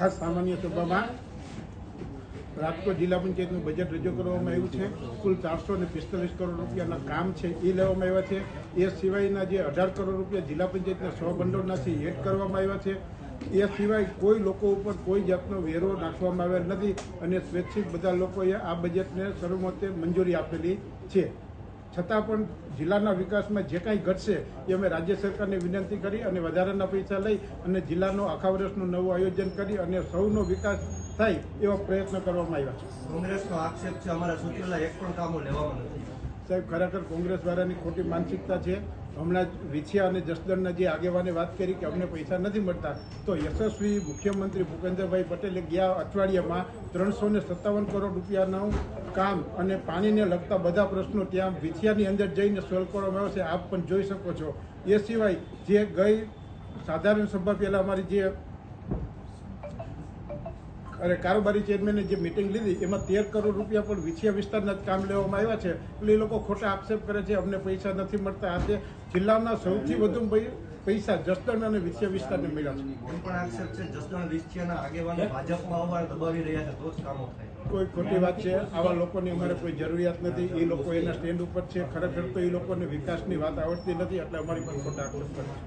ખાસ સામાન્ય સભામાં રાજકોટ જિલ્લા પંચાયતનું બજેટ રજૂ કરવામાં આવ્યું છે. કુલ ચારસો ને પિસ્તાલીસ કરોડ રૂપિયાના કામ છે એ લેવામાં આવ્યા છે. એ સિવાયના જે અઢાર કરોડ રૂપિયા જિલ્લા પંચાયતના સ્વ ભંડોળનાથી એડ કરવામાં આવ્યા છે. એ સિવાય કોઈ લોકો ઉપર કોઈ જાતનો વેરો નાખવામાં આવેલ નથી અને સ્વૈચ્છિક બધા લોકોએ આ બજેટને સર્વમતે મંજૂરી આપેલી છે. છતાં પણ જિલ્લાના વિકાસમાં જે કાંઈ ઘટશે એ અમે રાજ્ય સરકારને વિનંતી કરી અને વધારાના પૈસા લઈ અને જિલ્લાનો આખા વર્ષનું નવું આયોજન કરી અને સૌનો વિકાસ થાય એવા પ્રયત્ન કરવામાં આવ્યા છે. કોંગ્રેસનો આક્ષેપ છે, અમારા સૂચવેલા એક પણ કામો લેવામાં નથી. સાહેબ, ખરેખર કોંગ્રેસ વાળાની ખોટી માનસિકતા છે. હમણાં વિછિયા અને જસદણના જે આગેવાને વાત કરી કે અમને પૈસા નથી મળતા, તો યશસ્વી મુખ્યમંત્રી ભૂપેન્દ્રભાઈ પટેલે ગયા અઠવાડિયામાં ત્રણસો ને સત્તાવન કરોડ રૂપિયાનું કામ અને પાણીને લગતા બધા પ્રશ્નો ત્યાં વિછિયાની અંદર જઈને સોલ્વ કરવામાં આવશે આપ પણ જોઈ શકો છો. એ સિવાય જે ગઈ સાધારણ સભા પહેલાં અમારી જે અરે કારોબારી ચેરમેને જે મિટિંગ લીધી એમાં તેર કરોડ રૂપિયા પણ વિછિયા વિસ્તારના જ કામ લેવામાં આવ્યા છે. એટલે એ લોકો ખોટા આક્ષેપ કરે છે અમને પૈસા નથી મળતા. આજે જિલ્લાના સૌથી વધુ પૈસા જસદણ અને વિછિયા વિસ્તારને મળ્યા છે. એમ પણ આક્ષેપ છે જસદણ વિસ્તિયાના આગેવાનો ભાજપમાં આવવા દબાવી રહ્યા છે તો જ કામો થાય. કોઈ ખોટી વાત છે? આવા લોકોની અમારે કોઈ જરૂરિયાત નથી. એ લોકો એના સ્ટેન્ડ ઉપર છે. ખરેખર તો એ લોકોને વિકાસની વાત આવડતી નથી એટલે અમારી પણ ખોટા આક્ષેપ કરે છે.